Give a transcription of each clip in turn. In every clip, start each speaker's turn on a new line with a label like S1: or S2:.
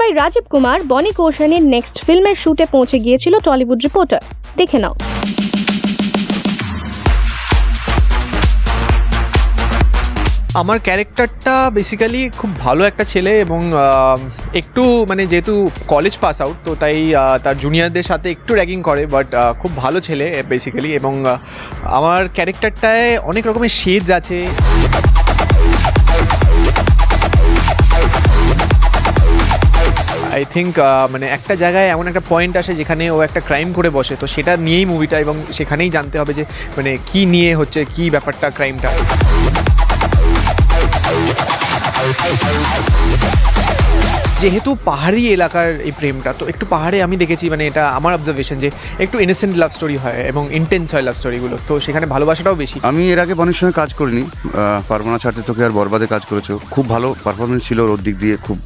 S1: By Rajib Kumar বনি কৌশানের next ফিল্মের শুটে পৌঁছে গিয়েছিল টলিউড রিপোর্টার দেখে নাও।
S2: আমার ক্যারেক্টারটা বেসিক্যালি খুব ভালো একটা ছেলে এবং একটু মানে যেহেতু কলেজ পাস আউট তো তাই তার জুনিয়রদের সাথে একটু র্যাগিং করে বাট খুব ভালো ছেলে বেসিক্যালি এবং আমার ক্যারেক্টারটায় অনেক রকমের শেডস আছে। আই থিঙ্ক মানে একটা জায়গায় এমন একটা পয়েন্ট আসে যেখানে ও একটা ক্রাইম করে বসে। তো সেটা নিয়েই মুভিটা এবং সেখানেই জানতে হবে যে মানে কি নিয়ে হচ্ছে, কি ব্যাপারটা ক্রাইমটা যেহেতু পাহাড়ি এলাকার এই প্রেমটা তো একটু পাহাড়ে আমি দেখেছি মানে এটা আমার অবজারভেশন যে একটু ইনোসেন্ট লাভ স্টোরি হয় এবং ইন্টেন্স হয় লাভ স্টোরিগুলো তো সেখানে ভালোবাসাটাও বেশি।
S3: আমি এর আগে বনের সঙ্গে কাজ করিনি। আহ, পারবনা ছাড়তে তোকে আর বরবাদে কাজ করেছ। খুব ভালো পারফরমেন্স ছিল ওর দিক দিয়ে খুব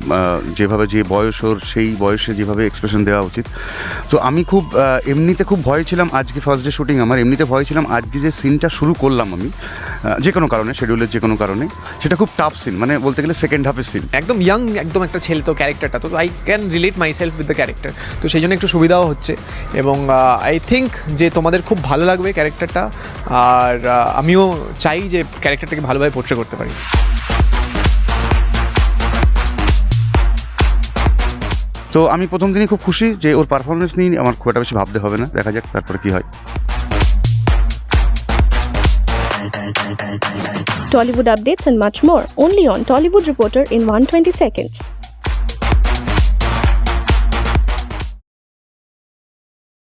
S3: যেভাবে যে বয়স ওর সেই বয়সে যেভাবে এক্সপ্রেশন দেওয়া উচিত। তো আমি খুব এমনিতে খুব ভয় ছিলাম আজকে ফার্স্ট ডে শুটিং আমার। এমনিতে ভয় ছিলাম আজকে যে সিনটা শুরু করলাম আমি যে কোনো কারণে শেডিউলের যে কোনো কারণে সেটা খুব টাফ সিন মানে বলতে গেলে সেকেন্ড হাফের সিন
S2: একদম ইয়াং একদম একটা ছেলে তো ক্যারেক্টারটা তো I can relate myself with the character তো সেই জন্য একটু সুবিধাও হচ্ছে। এবং আই থিঙ্ক যে তোমাদের খুব ভালো লাগবে ক্যারেক্টারটা আর আমিও চাই যে ক্যারেক্টারটাকে ভালোভাবে পোর্ট্রে করতে পারি।
S3: তো আমি প্রথম দিনই খুব খুশি যে ওর পারফরমেন্স নিয়ে আমার খুব একটা বেশি ভাবতে হবে না। দেখা যাক তারপরে কি হয়।
S1: Tollywood updates and much more only on Tollywood Reporter in 120 seconds.